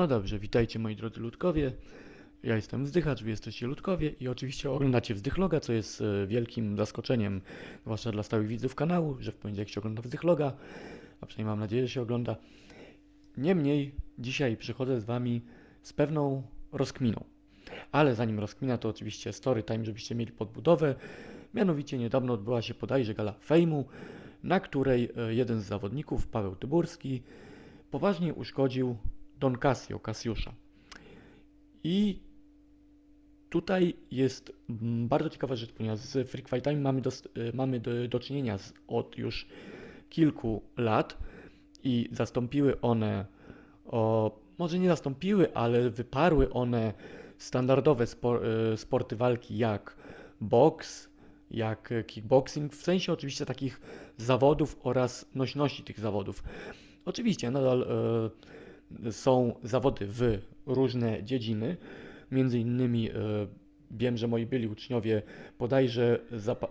No dobrze, witajcie moi drodzy ludkowie. Ja jestem Wzdychacz, wy jesteście ludkowie i oczywiście oglądacie Wzdychloga, co jest e, wielkim zaskoczeniem, zwłaszcza dla stałych widzów kanału, że w poniedziałek się ogląda Wzdychloga, a przynajmniej mam nadzieję, że się ogląda. Niemniej dzisiaj przychodzę z wami z pewną rozkminą. Ale zanim rozkmina, to oczywiście story time, żebyście mieli podbudowę. Mianowicie niedawno odbyła się bodajże gala fejmu, na której e, jeden z zawodników, Paweł Tyburski, poważnie uszkodził Don Casio, Kasiusza. I tutaj jest bardzo ciekawa rzecz, ponieważ z Freak Fightami mamy, do, mamy do, do czynienia z, od już kilku lat i zastąpiły one, o, może nie zastąpiły, ale wyparły one standardowe spor, e, sporty walki jak boks, jak kickboxing, w sensie oczywiście takich zawodów oraz nośności tych zawodów. Oczywiście nadal e, są zawody w różne dziedziny, między innymi e, wiem, że moi byli uczniowie bodajże zapa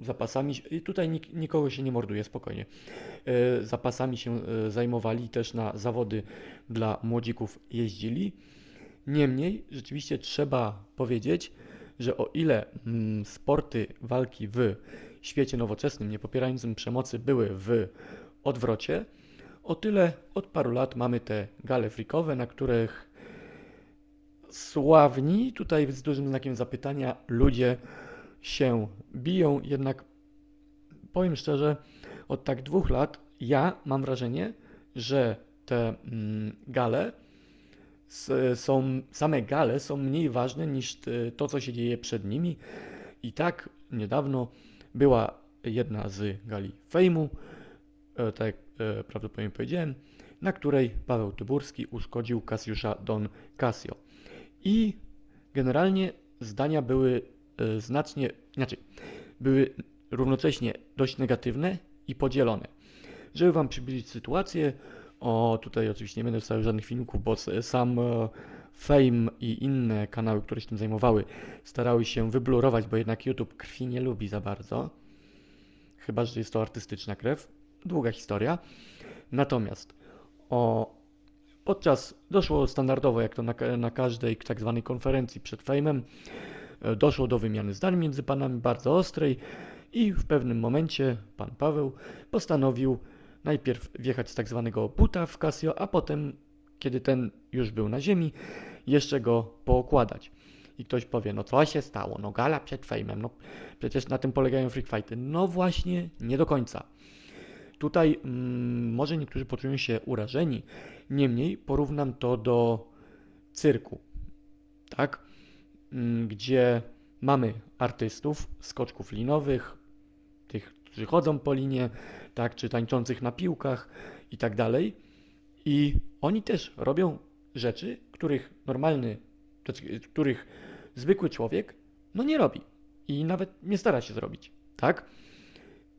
zapasami, i tutaj nik nikogo się nie morduje, spokojnie, e, zapasami się e, zajmowali, też na zawody dla młodzików jeździli. Niemniej, rzeczywiście trzeba powiedzieć, że o ile mm, sporty walki w świecie nowoczesnym, nie popierającym przemocy, były w odwrocie, o tyle od paru lat mamy te gale frikowe, na których sławni, tutaj z dużym znakiem zapytania, ludzie się biją, jednak powiem szczerze, od tak dwóch lat ja mam wrażenie, że te mm, gale są, same gale są mniej ważne niż t- to, co się dzieje przed nimi. I tak niedawno była jedna z gali fejmu, tak jak e, prawdopodobnie powiedziałem, na której Paweł Tyburski uszkodził Kasiusza Don Casio. I generalnie zdania były e, znacznie, inaczej, były równocześnie dość negatywne i podzielone. Żeby Wam przybliżyć sytuację, o tutaj oczywiście nie będę wstawiał żadnych filmików, bo sam e, Fame i inne kanały, które się tym zajmowały, starały się wyblurować, bo jednak YouTube krwi nie lubi za bardzo. Chyba, że jest to artystyczna krew. Długa historia. Natomiast o, podczas doszło standardowo, jak to na, na każdej tak zwanej konferencji przed fejmem, e, doszło do wymiany zdań między panami bardzo ostrej i w pewnym momencie pan Paweł postanowił najpierw wjechać z tak zwanego buta w Casio, a potem, kiedy ten już był na ziemi, jeszcze go pookładać. I ktoś powie, no co się stało? No gala przed fejmem, no przecież na tym polegają freak fighty. No właśnie, nie do końca. Tutaj mm, może niektórzy poczują się urażeni, niemniej porównam to do cyrku, tak? Mm, Gdzie mamy artystów, skoczków linowych, tych, którzy chodzą po linie, tak, czy tańczących na piłkach i tak dalej. I oni też robią rzeczy, których normalny, znaczy, których zwykły człowiek no nie robi i nawet nie stara się zrobić, tak?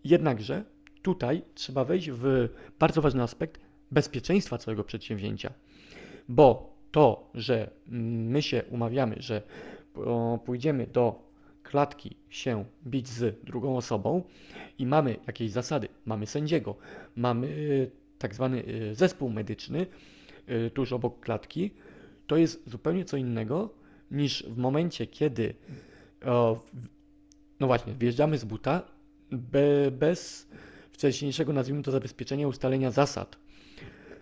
Jednakże tutaj trzeba wejść w bardzo ważny aspekt bezpieczeństwa całego przedsięwzięcia, bo to, że my się umawiamy, że pójdziemy do klatki się bić z drugą osobą i mamy jakieś zasady, mamy sędziego, mamy y, tak zwany y, zespół medyczny y, tuż obok klatki, to jest zupełnie co innego niż w momencie, kiedy no właśnie, wjeżdżamy z buta be, bez wcześniejszego, nazwijmy to, zabezpieczenia ustalenia zasad.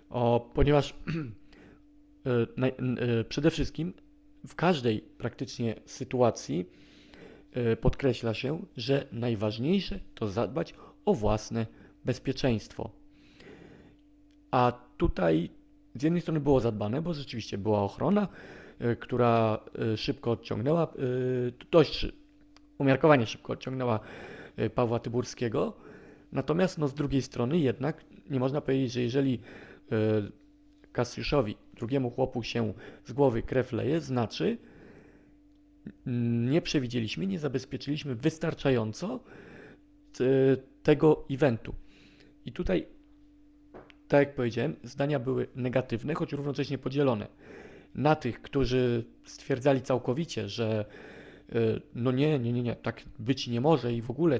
O, ponieważ e, naj, n- e, przede wszystkim w każdej praktycznie sytuacji e, podkreśla się, że najważniejsze to zadbać o własne bezpieczeństwo. A tutaj z jednej strony było zadbane, bo rzeczywiście była ochrona, która szybko odciągnęła, dość umiarkowanie szybko odciągnęła Pawła Tyburskiego. Natomiast no, z drugiej strony jednak nie można powiedzieć, że jeżeli e, Kasiuszowi, drugiemu chłopu się z głowy krew leje, znaczy nie przewidzieliśmy, nie zabezpieczyliśmy wystarczająco e, tego eventu. I tutaj, tak jak powiedziałem, zdania były negatywne, choć równocześnie podzielone. Na tych, którzy stwierdzali całkowicie, że e, no nie, nie, nie, nie, tak być nie może i w ogóle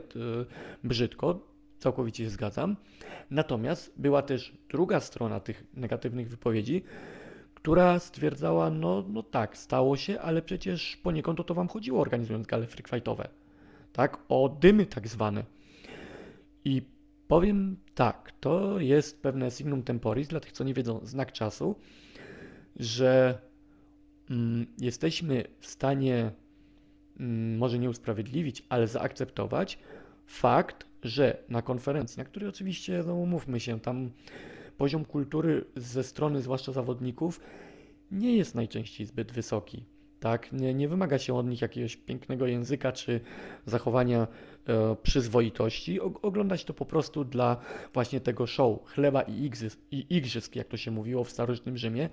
brzydko, całkowicie się zgadzam. Natomiast była też druga strona tych negatywnych wypowiedzi, która stwierdzała, no, no tak, stało się, ale przecież poniekąd o to wam chodziło organizując gale freak fightowe. Tak? O dymy tak zwane. I powiem tak, to jest pewne signum temporis dla tych, co nie wiedzą, znak czasu, że mm, jesteśmy w stanie mm, może nie usprawiedliwić, ale zaakceptować fakt, że na konferencji, na której oczywiście, no umówmy się, tam poziom kultury ze strony zwłaszcza zawodników nie jest najczęściej zbyt wysoki. Tak, nie, nie wymaga się od nich jakiegoś pięknego języka czy zachowania e, przyzwoitości. O, oglądać to po prostu dla właśnie tego show, chleba i igrzysk, i igrzysk, jak to się mówiło w starożytnym Rzymie.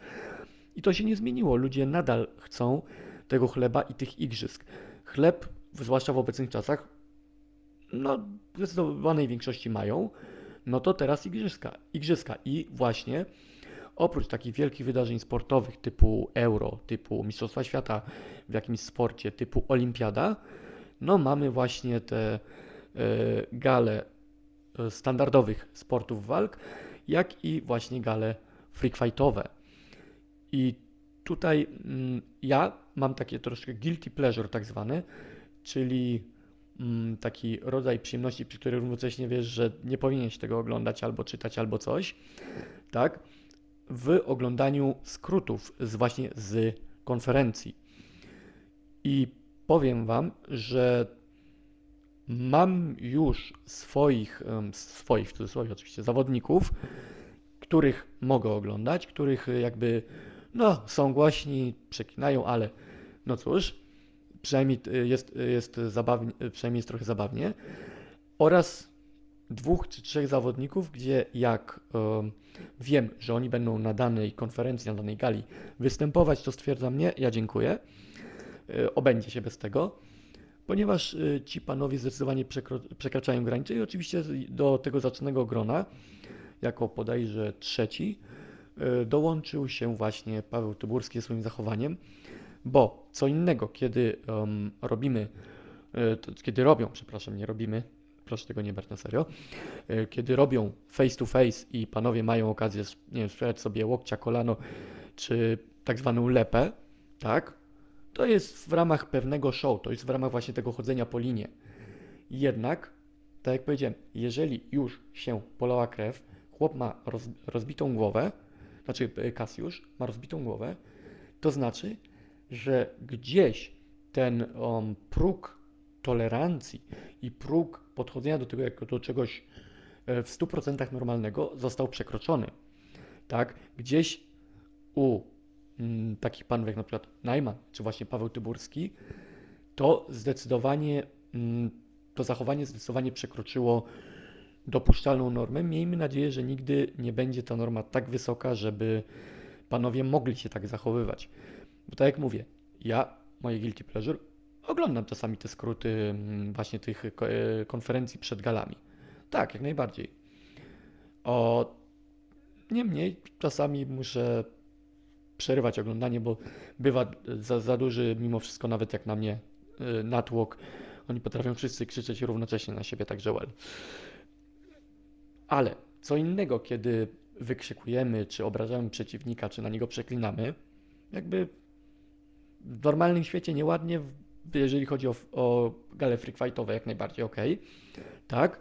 I to się nie zmieniło. Ludzie nadal chcą tego chleba i tych igrzysk. Chleb, zwłaszcza w obecnych czasach, no zdecydowanej większości mają, no to teraz igrzyska. Igrzyska i właśnie oprócz takich wielkich wydarzeń sportowych typu Euro, typu Mistrzostwa Świata w jakimś sporcie, typu Olimpiada, no mamy właśnie te e, gale e, standardowych sportów walk, jak i właśnie gale freak fightowe. I tutaj mm, ja mam takie troszkę guilty pleasure tak zwane, czyli taki rodzaj przyjemności, przy którym równocześnie wiesz, że nie powinieneś tego oglądać albo czytać albo coś, tak? W oglądaniu skrótów z właśnie z konferencji. I powiem Wam, że mam już swoich, swoich w cudzysłowie oczywiście, zawodników, których mogę oglądać, których jakby, no, są głośni, przeklinają, ale no cóż, przynajmniej y, jest, y, jest zabawnie, y, przynajmniej jest trochę zabawnie. Oraz dwóch czy trzech zawodników, gdzie jak em, wiem, że oni będą na danej konferencji, na danej gali występować, to stwierdzam nie, ja dziękuję. Obędzie się bez tego. Ponieważ ci panowie zdecydowanie przekraczają granice i oczywiście do tego zacnego grona, jako podajże trzeci, dołączył się właśnie Paweł Tyburski swoim zachowaniem, bo co innego, kiedy em, robimy, to, kiedy robią, przepraszam, nie robimy, proszę tego nie brać na serio, y, kiedy robią face to face i panowie mają okazję, nie wiem, sprzedać sobie łokcia, kolano, czy tak zwaną lepę, tak, to jest w ramach pewnego show, to jest w ramach właśnie tego chodzenia po linie. Jednak, tak jak powiedziałem, jeżeli już się polała krew, chłop ma roz, rozbitą głowę, znaczy e, Kasiusz ma rozbitą głowę, to znaczy, że gdzieś ten um, próg tolerancji i próg podchodzenia do tego jako do czegoś e, w 100% normalnego został przekroczony. Tak? Gdzieś u mm, takich panów jak na przykład Najman, czy właśnie Paweł Tyburski, to zdecydowanie, mm, to zachowanie zdecydowanie przekroczyło dopuszczalną normę. Miejmy nadzieję, że nigdy nie będzie ta norma tak wysoka, żeby panowie mogli się tak zachowywać. Bo tak jak mówię, ja, moje guilty pleasure, oglądam czasami te skróty mm, właśnie tych e, konferencji przed galami. Tak, jak najbardziej. O, niemniej czasami muszę przerywać oglądanie, bo bywa za, za duży mimo wszystko, nawet jak na mnie y, natłok. Oni potrafią wszyscy krzyczeć równocześnie na siebie, także well. Ale co innego, kiedy wykrzykujemy, czy obrażamy przeciwnika, czy na niego przeklinamy, jakby w normalnym świecie nieładnie, jeżeli chodzi o, o gale freak fightowe, jak najbardziej ok, tak?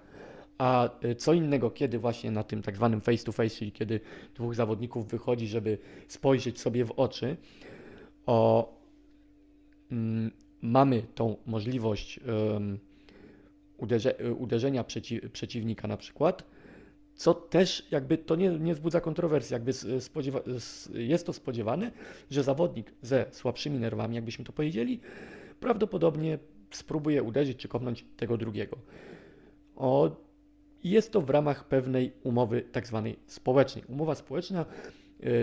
A y, co innego, kiedy właśnie na tym tak zwanym face to face, czyli kiedy dwóch zawodników wychodzi, żeby spojrzeć sobie w oczy, o, mm, mamy tą możliwość em, uderze, y, uderzenia przeci, przeciwnika na przykład, co też jakby to nie, nie wzbudza kontrowersji, jakby s- spodziewa, jest to spodziewane, że zawodnik ze słabszymi nerwami, jakbyśmy to powiedzieli, prawdopodobnie spróbuje uderzyć czy kopnąć tego drugiego. O, jest to w ramach pewnej umowy tak zwanej społecznej. Umowa społeczna,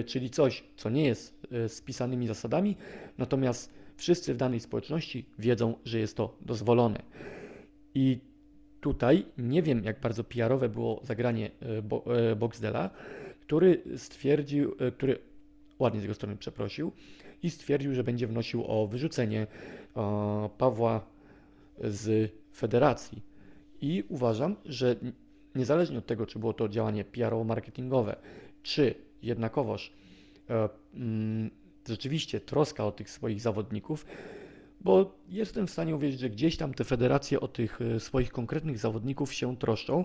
y, czyli coś, co nie jest y, spisanymi zasadami, natomiast wszyscy w danej społeczności wiedzą, że jest to dozwolone. I tutaj nie wiem, jak bardzo PR-owe było zagranie Bo- y, Boxdela, który stwierdził, y, który ładnie z jego strony przeprosił i stwierdził, że będzie wnosił o wyrzucenie e, Pawła z federacji. I uważam, że niezależnie od tego, czy było to działanie PR-owo-marketingowe, czy jednakowoż e, rzeczywiście troska o tych swoich zawodników, bo jestem w stanie uwierzyć, że gdzieś tam te federacje o tych e, swoich konkretnych zawodników się troszczą,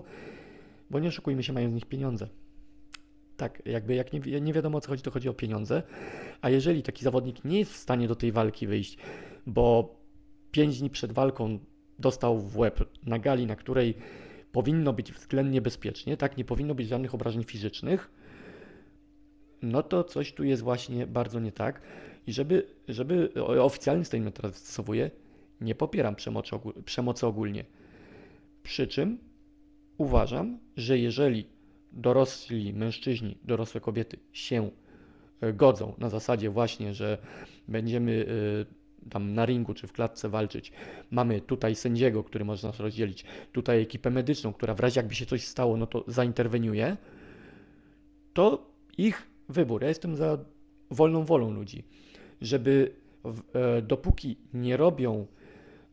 bo nie oszukujmy się, mają z nich pieniądze. Tak, jakby jak nie, nie wiadomo o co chodzi, to chodzi o pieniądze. A jeżeli taki zawodnik nie jest w stanie do tej walki wyjść, bo 5 dni przed walką dostał w łeb na gali, na której powinno być względnie bezpiecznie, tak, nie powinno być żadnych obrażeń fizycznych, no to coś tu jest właśnie bardzo nie tak. I żeby, żeby oficjalny statement teraz stosowuję, nie popieram przemocy, ogól- przemocy ogólnie. Przy czym uważam, że jeżeli dorośli mężczyźni, dorosłe kobiety się e, godzą na zasadzie właśnie, że będziemy e, tam na ringu czy w klatce walczyć, mamy tutaj sędziego, który może nas rozdzielić, tutaj ekipę medyczną, która w razie jakby się coś stało, no to zainterweniuje, to ich wybór. Ja jestem za wolną wolą ludzi, żeby e, dopóki nie robią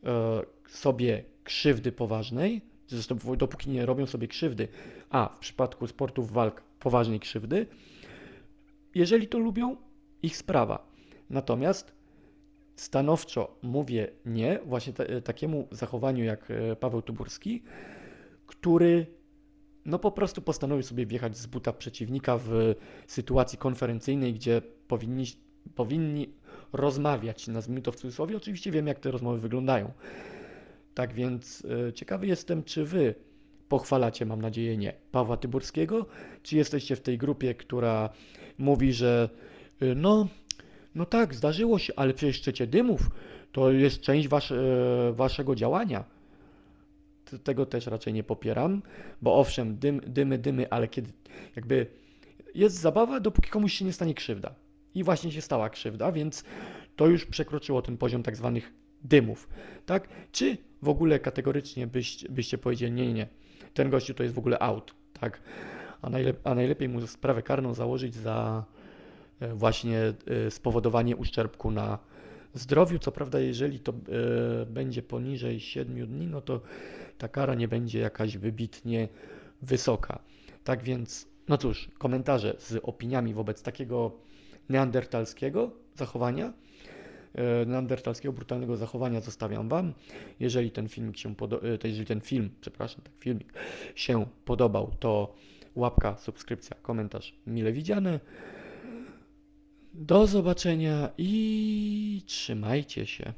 e, sobie krzywdy poważnej, zresztą dopóki nie robią sobie krzywdy, a w przypadku sportów walk poważnej krzywdy, jeżeli to lubią, ich sprawa. Natomiast stanowczo mówię nie właśnie ta, takiemu zachowaniu jak e, Paweł Tuburski, który no po prostu postanowił sobie wjechać z buta przeciwnika w sytuacji konferencyjnej, gdzie powinni, powinni rozmawiać, nazwijmy to w cudzysłowie. Oczywiście wiem, jak te rozmowy wyglądają. Tak więc e, ciekawy jestem, czy wy pochwalacie, mam nadzieję, nie, Pawła Tyburskiego, czy jesteście w tej grupie, która mówi, że y, no, no tak, zdarzyło się, ale przecież szczecie dymów to jest część e, waszego działania. Tego też raczej nie popieram, bo owszem, dym, dymy, dymy, ale kiedy jakby jest zabawa, dopóki komuś się nie stanie krzywda. I właśnie się stała krzywda, więc to już przekroczyło ten poziom tak zwanych dymów, tak? Czy w ogóle kategorycznie byś, byście powiedzieli, nie, nie, ten gościu to jest w ogóle out, tak? A, najlep- a najlepiej mu sprawę karną założyć za e, właśnie e, spowodowanie uszczerbku na zdrowiu. Co prawda, jeżeli to e, będzie poniżej 7 dni, no to ta kara nie będzie jakaś wybitnie wysoka. Tak więc, no cóż, komentarze z opiniami wobec takiego neandertalskiego zachowania, e, neandertalskiego brutalnego zachowania zostawiam Wam. Jeżeli ten filmik się e, jeżeli ten film, przepraszam, tak filmik się podobał, to łapka, subskrypcja, komentarz mile widziane. Do zobaczenia i trzymajcie się.